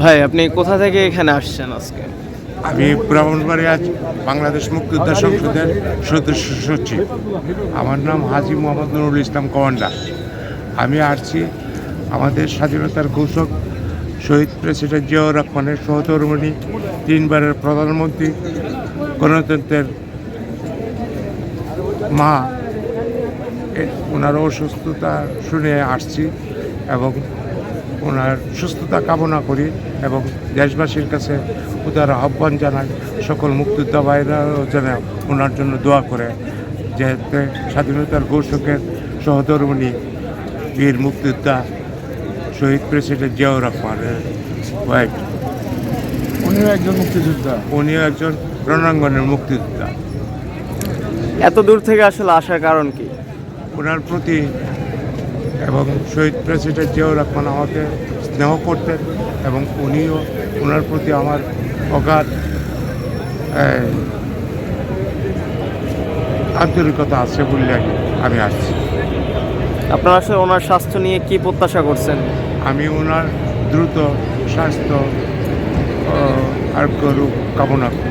ভাই, আপনি কোথা থেকে এখানে আসছেন আজকে? আমি ব্রাহ্মণবাড়িয়া বাংলাদেশ মুক্তিযোদ্ধা সংসদের সদস্য সচিব। আমার নাম হাজি মোহাম্মদ নুরুল ইসলাম কমান্ডার আমি আসছি আমাদের স্বাধীনতার ঘোষক শহীদ প্রেসিডেন্ট জিয়াউর রহমানের সহধর্মণী, তিনবারের প্রধানমন্ত্রী, গণতন্ত্রের মা। ওনার অসুস্থতা শুনে আসছি এবং ওনার সুস্থতা কামনা করি এবং দেশবাসীর কাছে উদার আহ্বান জানাই সকল মুক্তিযোদ্ধা ভাইরাও যেন ওনার জন্য দোয়া করে যেহেতু স্বাধীনতার ঘোষকের সহধর্মণী বীর মুক্তিযোদ্ধা শহীদ প্রেসিডেন্ট জিয়াউর রহমানের ওয়াইফ উনিও একজন মুক্তিযোদ্ধা। উনিও একজন রণাঙ্গনের মুক্তিযোদ্ধা। এত দূর থেকে আসলে আসার কারণ কি? ওনার প্রতি এবং শহীদ প্রেসিডেন্ট জিয়াউর রহমান আমাকে স্নেহ করতেন এবং উনিও ওনার প্রতি আমার অগাধ আন্তরিকতা আছে বললে আমি আসছি। আপনারা আসলে ওনার স্বাস্থ্য নিয়ে কি প্রত্যাশা করছেন? আমি ওনার দ্রুত স্বাস্থ্য আরোগ্য কামনা করি।